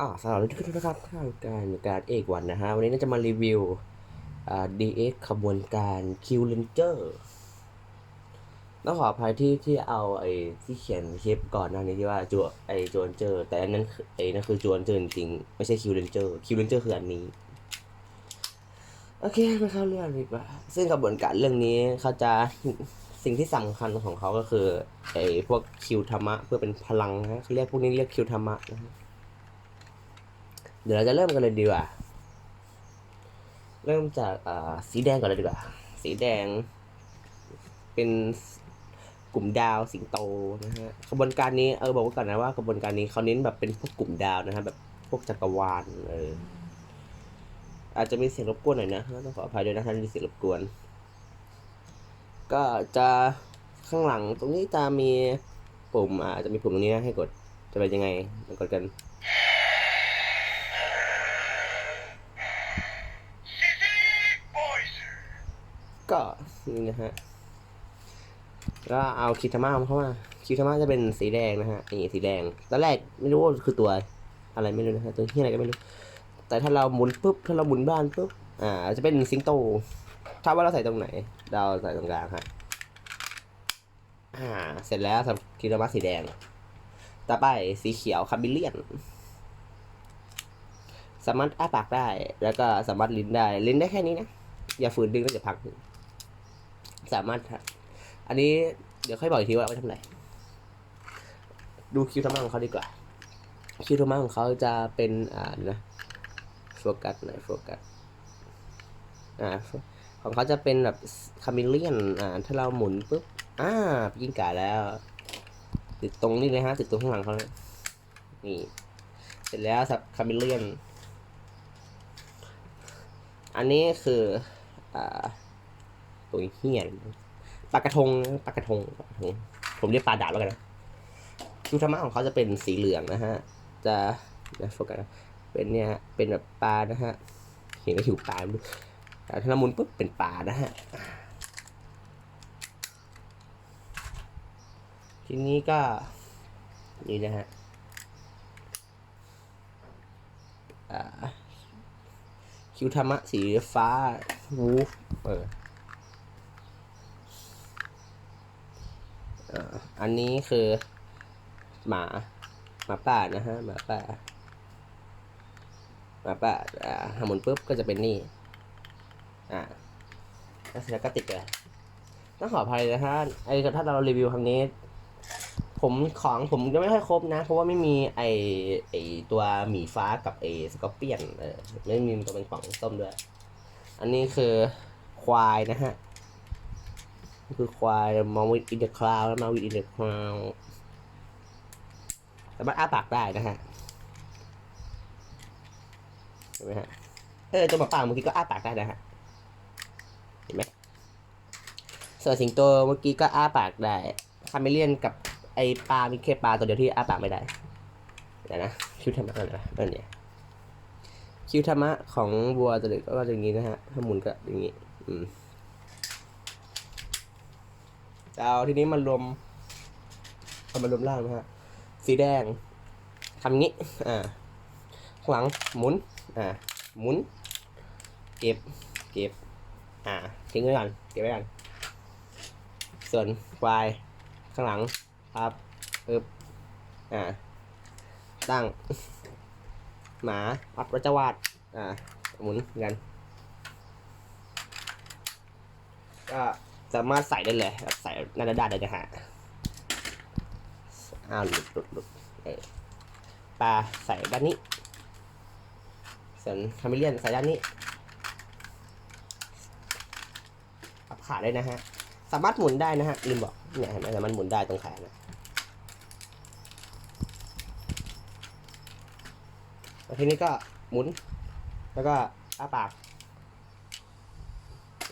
อ่าสำหรับทุกท่านนะครับทางการการเอกวันนะฮะวันนี้น่าจะมารีวิวอ่า DX ขบวนการ Q Ranger ต้องขออภัยที่ที่เอาไอ้ที่เขียนคลิปก่อนหน้านี้ที่ว่าจวไอ้จวนเจอร์ แต่อันนั้นไอ้นั่นคือจวนเจอร์จริงๆไม่ใช่ Q Ranger Q Ranger คืออันนี้ โอเคมาเข้าเรื่องดีกว่าซึ่งกระบวนการเรื่องนี้เขาจะสิ่งที่สำคัญของเขาก็คือไอ้พวกคิวธรรมะเพื่อเป็นพลังนะเขาเรียกพวกนี้เรียกคิวธรรมะนะฮะ เดี๋ยวเราจะเริ่มกันเลยดีกว่า เริ่มจากอ่าสีแดงก่อนเลยดีกว่า สีแดง เป็นกลุ่มดาวสิงโตนะฮะกระบวนการนี้เออบอกไว้ก่อนนะว่ากระบวนการนี้เขาเน้นแบบเป็นพวกกลุ่มดาวนะฮะแบบพวกจักรวาลเอออาจจะมีเสียงรบกวนหน่อยนะต้องขออภัยด้วยนะถ้ามีเสียงรบกวน ก็จะข้างหลังตรงนี้จะมีปุ่มอาจะมีปุ่มตรงนี้นะให้กดจะเป็นยังไงมากดกัน นี่นะฮะก็เอาคิทามาเข้ามาคิทามาจะเป็นสีแดงนะฮะนี่สีแดงตอนแรกไม่รู้ว่าคือตัวอะไรไม่รู้นะฮะตัวที่อะไรก็ไม่รู้ แต่ถ้าเราหมุนปุ๊บถ้าเราหมุนบ้านปุ๊บอ่าจะเป็นสิงโต ถ้าว่าเราใส่ตรงไหน เราใส่ตรงกลางฮะอ่าเสร็จแล้วสำหรับคิทามาสีแดง ต่อไปสีเขียวคาบิเลียนสามารถอ้าปากได้ แล้วก็สามารถลิ้นได้ ลิ้นได้แค่นี้นะ อย่าฝืนดึงแล้วจะพัก สามารถ อันนี้เดี๋ยวค่อยบอกอีกทีว่าไว้ทำอะไร ดูคิวทำงานของเขาดีกว่า คิวทำงานของเขาจะเป็นอ่านะโฟกัสหน่อยโฟกัสอ่าของเขาจะเป็นแบบคาเมเลียนอ่าถ้าเราหมุนปุ๊บอ่ายิงกาแล้วติดตรงนี้เลยฮะติดตรงข้างหลังเขาเลยนี่ เสร็จแล้วสับคาเมเลียน อันนี้คืออ่า ตัวเฮี้ยนปลากระทงปลากระทงปลากระทง ผมเรียกปลาดาบแล้วกันนะคิวธรรมะของเขาจะเป็นสีเหลืองนะฮะ จะนะโฟกัสเป็นเนี่ยฮะ เป็นแบบปลานะฮะ เห็นก็หิวปลาไม่รู้แต่ถ้าเราหมุนปุ๊บเป็นปลานะฮะ ทีนี้ก็ นี่นะฮะคิวธรรมะสีฟ้าวูฟเออเอันนี้คือหมาหมาป่านะฮะหมาป่าหมาป่าอ่าหมุนปุ๊บก็จะเป็นนี่อ่าแล้วเสร็จแล้วก็ติดเลยต้องขออภัยนะฮะไอ้ถ้าเรารีวิวครั้งนี้ ผมของผมจะไม่ค่อยครบนะ เพราะว่าไม่มีไอไอตัวหมีฟ้ากับไอสกอร์เปียนเออไม่มีตัวเป็นของส้มด้วย อันนี้คือควายนะฮะ คือควายมองวิดอินเดอะคลาวแล้วมาวิดอินเดอะคลาวสามารถอ้าปากได้นะฮะเห็นไหมฮะเออตัวหมาป่าเมื่อกี้ก็อ้าปากได้นะฮะเห็นไหมส่วนสิงโตเมื่อกี้ก็อ้าปากได้คาเมเลียนกับไอปลามีแค่ปลาตัวเดียวที่อ้าปากไม่ได้เดี๋ยวนะคิวธรรมะอะไรนะนั่นเนี่ยคิวธรรมะของวัวตัวเด็กก็จะอย่างนี้นะฮะถ้าหมุนก็อย่างนี้ อืม จะเอาทีนี้มันรวมเอามารวมล่างนะฮะสีแดงทำงี้อ่าข้างหลังหมุนอ่าหมุน เก็บเก็บอ่าทิ้งไว้ก่อนเก็บไว้ก่อนส่วนควายข้างหลังครับอึบอ่าตั้ง หมาวัดวัจวาดอ่าหมุนกันก็ สามารถใส่ได้เลยแบบใส่หน้าด้านได้นะฮะอ้าวหลุดหลุดหลุดเออปลาใส่ด้านนี้ส่วนคาเมเลียนใส่ด้านนี้ปรับขาได้นะฮะสามารถหมุนได้นะฮะลืมบอกเนี่ยเห็นไหมแต่มันหมุนได้ตรงขานะแล้วทีนี้ก็หมุน แล้วก็อ้าปาก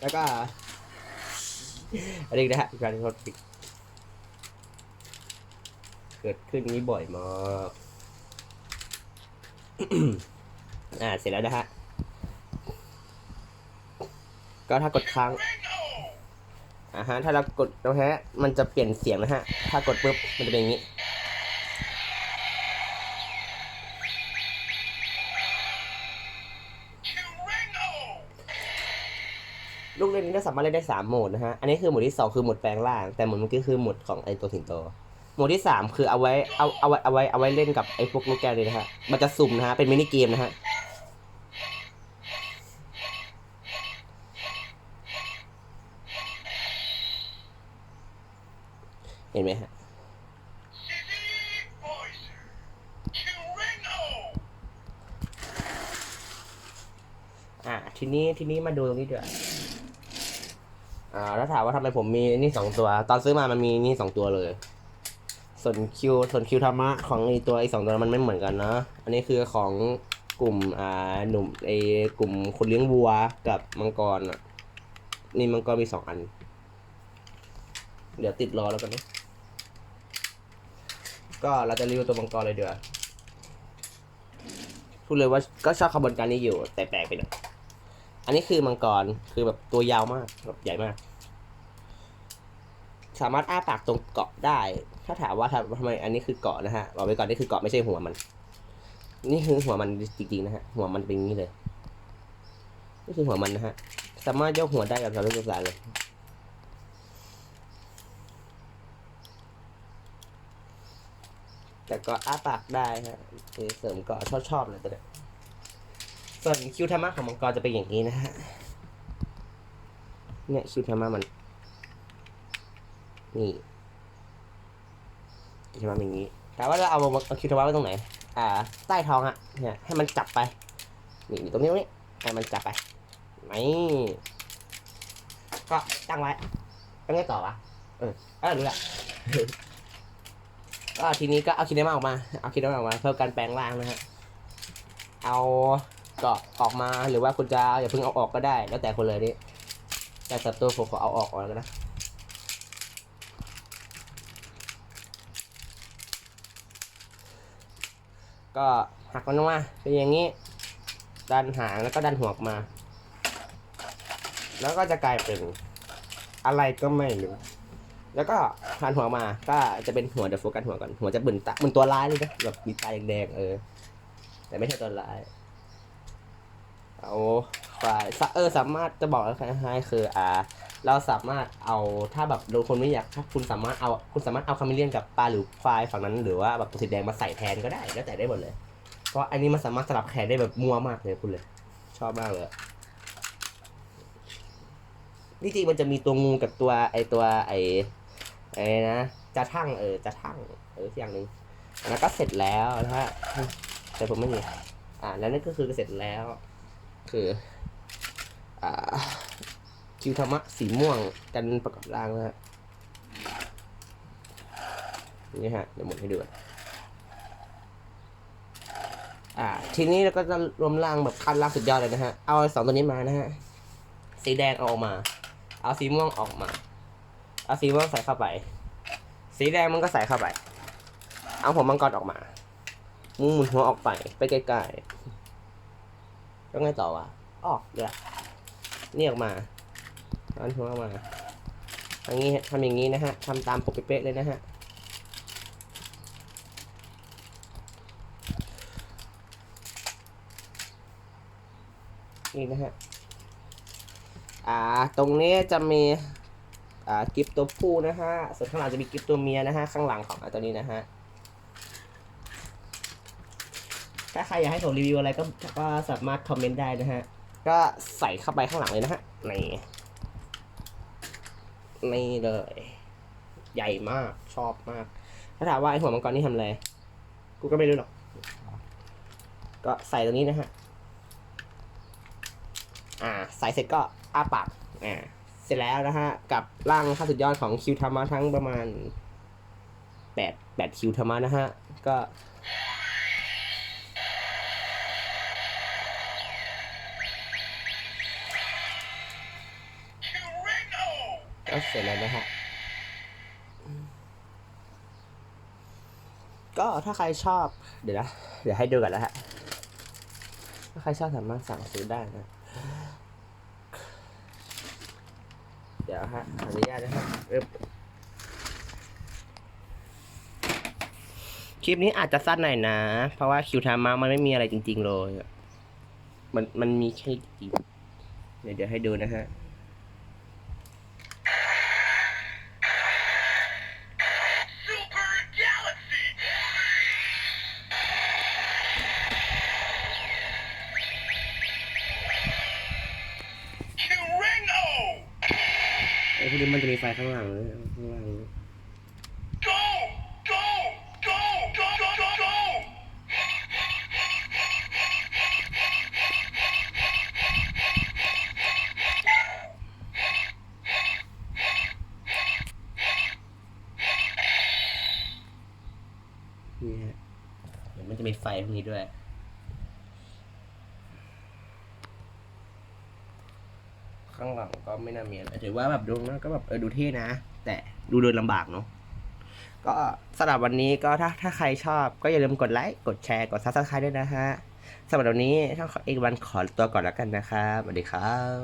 แล้วก็ อันนี้นะฮะการที่เขาปิดเกิดขึ้นนี้บ่อยมากอ่าเสร็จแล้วนะฮะก็ถ้ากดค้างอ่าฮะถ้าเรากดนะฮะมันจะเปลี่ยนเสียงนะฮะถ้ากดปุ๊บมันจะเป็นอย่างนี้ สามารถเล่นได้สามโหมดนะฮะ อันนี้คือโหมดที่สองคือโหมดแปลงร่าง แต่โหมดเมื่อกี้คือโหมดของไอตัวสิงโต โหมดที่สามคือเอาไว้เอาเอาไว้เอาไว้เอาไว้เล่นกับไอพวกลูกแก้วเลยนะฮะ มันจะสุ่มนะฮะ เป็นมินิเกมนะฮะเห็นไหมฮะอ่าทีนี้ทีนี้มาดูตรงนี้ด้วย อ่าแล้วถามว่าทำไมผมมีนี่สองตัว ตอนซื้อมามันมีนี่สองตัวเลย ส่วนคิวส่วนคิวธรรมะของไอตัวไอสองตัวมันไม่เหมือนกันนะอันนี้คือของกลุ่มอ่าหนุ่มไอกลุ่มคนเลี้ยงวัวกับมังกรอะนี่มังกรมีสองอัน เดี๋ยวติดรอแล้วกันนะก็เราจะรีวิวตัวมังกรเลยเดี๋ยวพูดเลยว่าก็ชอบขบวนการนี้อยู่แต่แปลกไปหน่อย อันนี้คือมังกรคือแบบตัวยาวมากแบบใหญ่มาก สามารถอ้าปากตรงเกาะได้ ถ้าถามว่าทำไมอันนี้คือเกาะนะฮะบอกไว้ก่อนนี่คือเกาะไม่ใช่หัวมัน นี่คือหัวมันจริงๆนะฮะหัวมันเป็นอย่างนี้เลยนี่คือหัวมันนะฮะสามารถยกหัวได้กับสารพัดเลยแต่ก็อ้าปากได้ฮะเสริมเกาะชอบชอบๆเลยตัวเนี้ย ส่วนคิวธรรมะของมังกรจะเป็นอย่างนี้นะฮะ เนี่ยคิวธรรมะมัน นี่คิวธรรมะเป็นอย่างนี้ แต่ว่าเราเอาเอาคิวธรรมะไว้ตรงไหน อ่า ใต้ท้องอะเนี่ยให้มันจับไป นี่อยู่ตรงนี้ตรงนี้ให้มันจับไป นี่ก็ตั้งไว้ตั้งไงต่อวะ เออเออรู้ละก็ทีนี้ก็เอาคิดได้มาออกมา เอาคิดได้มาออกมา เพิ่มการแปลงร่างนะฮะ เอา กาะออกมาหรือว่าคุณจะอย่าเพิ่งเอาออกก็ได้ แล้วแต่คนเลยนี่แต่สับตัวผมขอเอาออกก่อนนะก็หักมันออกมาเป็นอย่างนี้ ดันหางแล้วก็ดันหัวออกมา แล้วก็จะกลายเป็นอะไรก็ไม่รู้แล้วก็หันหัวมา ก็จะเป็นหัวเดี๋ยวโฟกัสหัวก่อนหัวจะบึนตาบึนตัวร้ายเลยนะแบบมีตาแดงๆเออ แต่ไม่ใช่ตัวร้าย เอาไฟล์สะเออสามารถจะบอกแล้วให้คืออ่าเราสามารถเอาถ้าแบบโดนคนไม่อยากถ้าคุณสามารถเอาคุณสามารถเอาคาเมเลียนกับปลาหรือควายฝั่งนั้น หรือว่าแบบตัวสีแดงมาใส่แทนก็ได้แล้วแต่ได้หมดเลย เพราะอันนี้มันสามารถสลับแขนได้แบบมัวมากเลยคุณเลย ชอบมากเลยนี่จริงมันจะมีตัวงูกับตัวไอตัวไอไอนะจะทั่งเออจะทั่งเอออย่างหนึ่งแล้วก็เสร็จแล้วนะฮะแต่ผมไม่มีอ่าแล้วนั่นก็คือเสร็จแล้ว คืออ่าคิวธรรมะสีม่วงกันประกอบร่างนะฮะนี่ฮะเดี๋ยวหมุนให้ดูก่อนอ่า ทีนี้เราก็จะรวมร่างแบบขั้นล่างสุดยอดเลยนะฮะ เอาสองตัวนี้มานะฮะ สีแดงเอาออกมา เอาสีม่วงออกมา เอาสีม่วงใส่เข้าไป สีแดงมันก็ใส่เข้าไป เอาผมมังกรออกมามุงหมุนหัวออกไปไปใกล้ๆ แล้วไงต่อวะออกเดี๋ยวนี่ออกมาตอนหัวออกมาทางนี้ทำอย่างนี้นะฮะทำตามปกเป๊ะเลยนะฮะนี่นะฮะ อ่า ตรงนี้จะมี อ่า กิฟตัวผู้นะฮะ ส่วนข้างหลังจะมีกิฟตัวเมียนะฮะ ข้างหลังของไอ้ตัวนี้นะฮะ ถ้าใครอยากให้ผมรีวิวอะไรก็ก็สามารถคอมเมนต์ได้นะฮะ ก็ใส่เข้าไปข้างหลังเลยนะฮะ นี่นี่เลย ใหญ่มากชอบมาก ถ้าถามว่าไอหัวมังกรนี่ทำอะไร กูก็ไม่รู้หรอก ก็ใส่ตรงนี้นะฮะ อ่า ใส่เสร็จก็อ้าปาก อ่า เสร็จแล้วนะฮะ กับร่างขั้นสุดยอดของคิวธรรมะทั้งประมาณแปดแปดคิวธรรมะนะฮะ ก็ ก็เสร็จแล้วนะฮะ ก็ถ้าใครชอบ เดี๋ยวนะ เดี๋ยวให้ดูกันแล้วฮะ ถ้าใครชอบสามารถสั่งซื้อได้นะ เดี๋ยวฮะขออนุญาตนะครับเอิ่มคลิปนี้อาจจะสั้นหน่อยนะ เพราะว่าคิวทามามันไม่มีอะไรจริง ๆ เลย มันมันมีแค่จริงเดี๋ยวเดี๋ยวให้ดูนะฮะ ฟข้างหลังด้วยข้างหลังนี่ฮะเดี๋ยวมันจะมีไฟพวกนี้ด้วย ข้างหลังก็ไม่น่ามีอะไรถือว่าแบบดูมันก็แบบเออดูเท่นะ แต่ดูเดินลำบากเนาะก็สำหรับวันนี้ก็ถ้าถ้าใครชอบก็อย่าลืมกดไลค์กดแชร์กดซับสไครต์ด้วยนะฮะสำหรับวันนี้ช่องเอกวันขอตัวก่อนแล้วกันนะครับสวัสดีครับ